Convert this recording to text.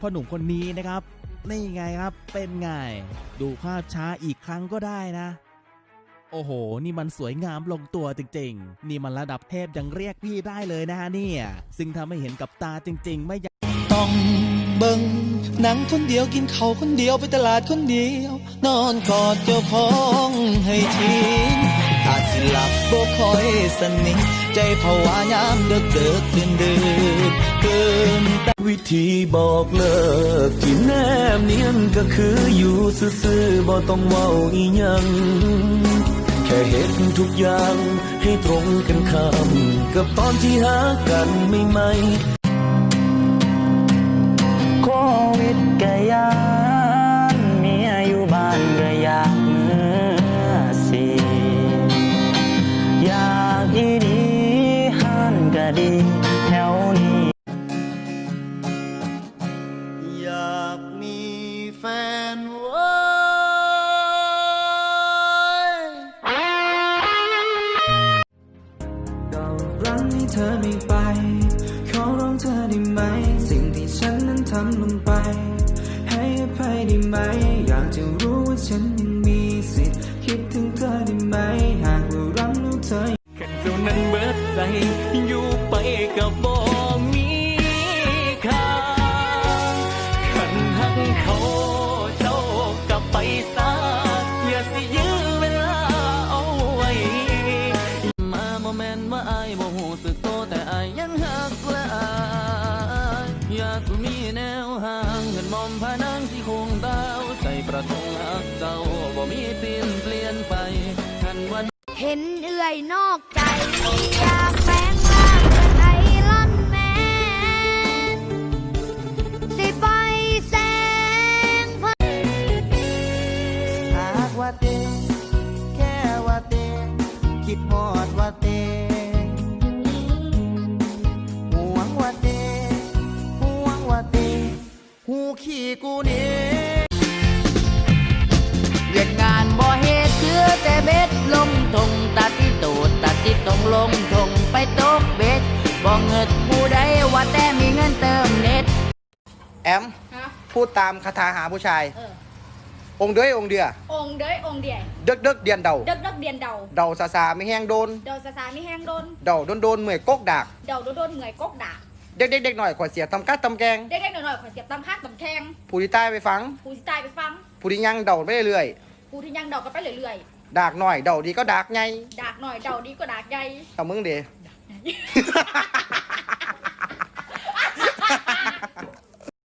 พ่อหนุ่มคนนี้นะครับ นี่ไงครับเป็นไง ดูภาพช้าอีกครั้งก็ได้นะ โอ้โห นี่มันสวยงามลงตัวจริงๆ นี่มันระดับเทพยังเรียกพี่ได้เลยนะฮะเนี่ย ซึ่งถ้าไม่เห็นกับตาจริง ๆ ไม่อยากต้องเบิงหนังคนเดียวกินเขาคนเดียวไปตลาดคนเดียว นอนกอดเจ้าของให้ทีอาจสิหลับบ่คอยสนิทใจภาวะยามเดึกเดึกดื่นดื่นเกิน ที่บอกเลิกที่แนมเนียนก็คืออยู่ซื่อๆบ่ต้องเว้าอีหยัง แค่เห็นทุกอย่างให้ตรงกันข้ามกับตอนที่หากันไม่ไหมโควิดกะย ธอไม่ไป ขอร้องเธอได้ไหม สิ่งที่ฉันนั้นทำลงไป ให้อภัยได้ไหม อยากจะรู้ว่าฉันยังมีสิทธิ์คิดถึงเธอได้ไหม หากว่ารักแล้วเธอแค่เท่านั้นเบิดใจ อยู่ไปกับบ่มีค่าขันหักเขาเจ้ากับไปซะ ยาสุมีแนวห่างเห็นมอมพานางที่คงดาวใจประสงค์หักเจ้าบ่มีเปลี่ยนเปลี่ยนไปคันวันเห็นเอื่อยนอกใจอยากแปลงร่างเป็นไอรอนแมนสิไปแสงพระหากว่าเตแค่ว่าเตคิดฮอ ขี้กูนี่เวียดงานบ่เฮ็ดคือแต่เบ็ดลงทงตัดที่ตูดตัดที่ตรงลงทงไปตกเบ็ดบ่เงิดผู้ใดว่าแต่มีเงินเติมเน็ต แอม พูดตามคาถาหาผู้ชาย เออ องค์เด้ยองค์เดือ องค์เด้ยองค์เดียเดึกเดึกเดียนเดาเด็กเด็กเดียนเดาเดาซาซาไม่แห้งโดนเดาซาซาไม่แห้งโดนเดาโดนโดนเมื่อยกกดากเดาโดนโดน เหนื่อยกกด่าเด็กเด็กเด็กหน่อยขวดเสียตำกัดตำแกง เด็กๆหน่อยๆขอเสียบตำคาดตำแทงผู้ที่ใต้ไปฟังผู้ที่ตายไปฟังผู้ที่ยังเดาไปเรื่อยผู้ที่ยังเดากันไปเรื่อยๆดากหน่อยเดาดีก็ดากไงๆดากหน่อยเดาดีกว่าดากใหญ่ แต่มึงเด